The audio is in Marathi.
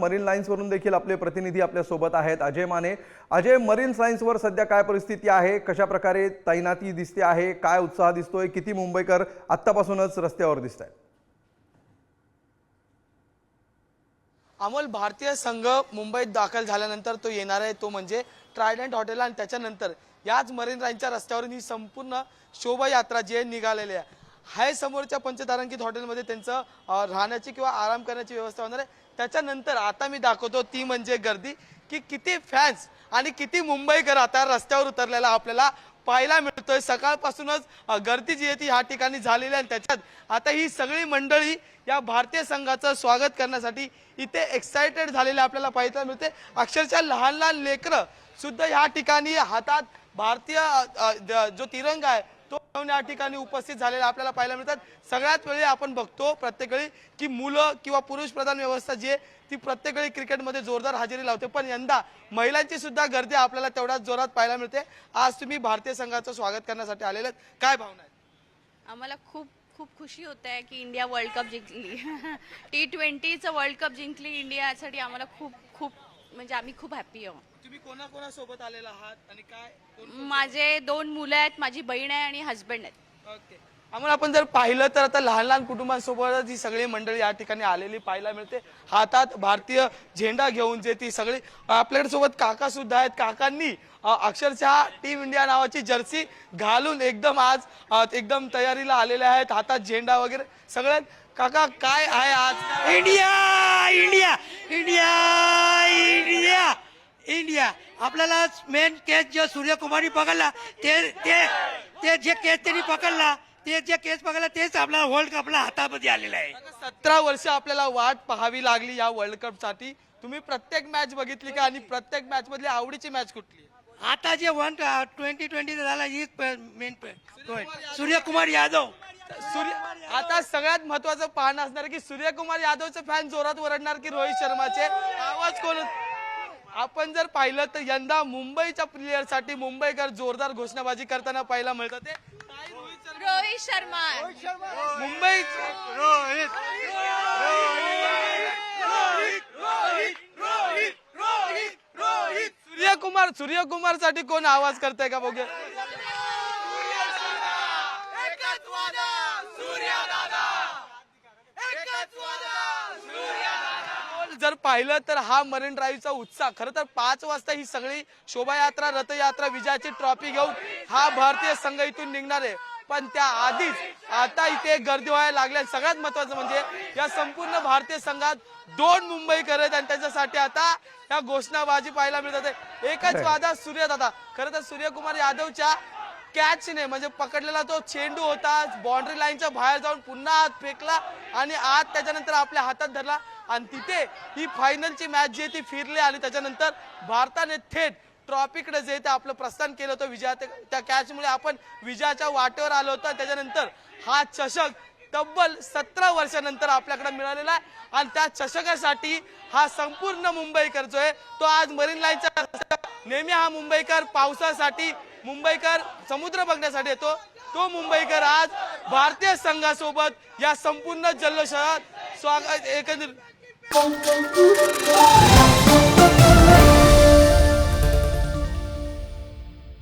मरीन लाईन्सवरून देखील आपले प्रतिनिधी आपल्यासोबत आहेत. अजय माने अजय मरीन लाईन्सवर सध्या काय परिस्थिती आहे? कशा प्रकारे तैनाती दिसते आहे? काय उत्साह दिसतोय? किती मुंबईकर आत्तापासूनच रस्त्यावर दिसत आहेत अमोल भारतीय संघ मुंबईत दाखल झाल्यानंतर तो येणार आहे. तो म्हणजे ट्रायडंट हॉटेल आणि त्याच्यानंतर याच मरीन लाईनच्या रस्त्यावरून ही संपूर्ण शोभायात्रा जी आहे निघालेली आहे. हाय समोरच्या पंचतारांकित हॉटेलमध्ये त्यांचं राहण्याची किंवा आराम करण्याची व्यवस्था होणार आहे. त्याच्यानंतर आता मी दाखवतो ती म्हणजे गर्दी की किती फॅन्स आणि किती मुंबईकर आता रस्त्यावर उतरलेला आपल्याला पाहायला मिळतोय. सकाळपासूनच गर्दी जी आहे ती ह्या ठिकाणी झालेली आहे आणि त्याच्यात आता ही सगळी मंडळी या भारतीय संघाचं स्वागत करण्यासाठी इथे एक्साइटेड झालेले आपल्याला पाहायला मिळते. अक्षरशः लहान लहान लेकरं सुद्धा ह्या ठिकाणी हातात भारतीय जो तिरंगा आहे या ठिकाणी उपस्थित झालेला आपल्याला पाहायला मिळतात. सगळ्यात वेळी आपण बघतो प्रत्येक वेळी की मुलं किंवा पुरुष प्रधान व्यवस्था जी आहे ती प्रत्येक वेळी क्रिकेटमध्ये जोरदार हजेरी लावते. पण यंदा महिलांची सुद्धा गर्दी आपल्याला तेवढ्याच जोरात पाहायला मिळते. आज तुम्ही भारतीय संघाचं स्वागत करण्यासाठी आलेले काय भावना आहे आम्हाला खूप खूप खुशी होत आहे की इंडिया वर्ल्ड कप जिंकली. टी ट्वेंटीचं वर्ल्ड कप जिंकली इंडियासाठी आम्हाला खूप खूप म्हणजे आम्ही खूप हॅपी आहोत. तुम्ही कोणाकोणासोबत आलेला आहात आणि काय कोण- माझे दोन मुलं आहेत माझी बहीण आहे आणि हस्बंड आहेत. ओके. आम्हाला आपण जर पाहिलं तर आता लहान लहान कुटुंबांसोबत ही सगळी मंडळी या ठिकाणी आलेली पाहायला मिळते. हातात भारतीय झेंडा घेऊन जे ती सगळी आपल्याकडे सोबत काका सुद्धा आहेत. काकांनी अ, अक्षरशः टीम इंडिया नावाची जर्सी घालून एकदम आज अ, एकदम तयारीला आलेले आहेत. हातात झेंडा वगैरे सगळ्यात काका काय आहे आज? India! India! India India India. आपल्याला मेन केस जो सूर्यकुमारी पकडला ते ते ते जे केस त्यांनी पकडला ते जे केस पकडला तेच आपला वर्ल्ड कपला हातामध्ये आलेला आहे. सतरा वर्ष आपल्याला वाट पाहावी लागली या वर्ल्ड कपसाठी. तुम्ही प्रत्येक मॅच बघितली का? आणि प्रत्येक मॅच मधली आवडीची मॅच कुठली? आता जे वन ट्वेंटी ट्वेंटी झाला ही मेन सूर्यकुमार यादव. सूर्य आता सगळ्यात महत्वाचं पाहणं असणार आहे की सूर्यकुमार यादवचे फॅन जोरात ओरडणार की रोहित शर्माचे. आवाज कोण आपण जर पाहिलं तर यंदा मुंबईच्या प्लेअरसाठी मुंबईकर जोरदार घोषणाबाजी करताना पाहायला मिळतं ते. काय रोहित शर्मा? रोहित शर्मा. मुंबई सूर्यकुमार सूर्यकुमारसाठी कोण आवाज करताय का बघूया? जर पाहिलं तर हा मरीन ड्राईव्हचा उत्साह. खरं तर पाच वाजता ही सगळी शोभायात्रा रथयात्रा विजयाची ट्रॉफी घेऊन हा भारतीय संघ इथून निघणार आहे. पण त्या आधीच आता इथे गर्दी व्हायला लागल्या सगळ्यात महत्वाचं म्हणजे या संपूर्ण भारतीय संघात दोन मुंबईकर आहेत आणि त्याच्यासाठी आता या घोषणाबाजी पाहायला मिळतात. एकच वादा सूर्यदादा. खरं तर सूर्यकुमार यादवच्या कॅचने म्हणजे पकडलेला तो चेंडू होता. बाउंड्री लाईनच्या बाहेर जाऊन पुन्हा आत फेकला आणि आत त्याच्यानंतर आपल्या हातात धरला. आणि तिथे ही फायनलची मॅच जी आहे ती फिरली आणि त्याच्यानंतर भारताने थेट ट्रॉफीकडे जे ते आपलं प्रस्थान केलं होतं विजया. त्या कॅचमुळे आपण विजयाच्या वाटेवर आलो होतो. त्याच्यानंतर हा चषक तब्बल सतरा वर्षानंतर आपल्याकडे मिळालेला आहे. आणि त्या चषकासाठी हा संपूर्ण मुंबईकर जो आहे तो आज मरीन लाईनचा नेहमी हा मुंबईकर पावसासाठी मुंबईकर समुद्र बघण्यासाठी येतो. तो मुंबईकर आज भारतीय संघासोबत या संपूर्ण जल्लोषात स्वागत एकंदर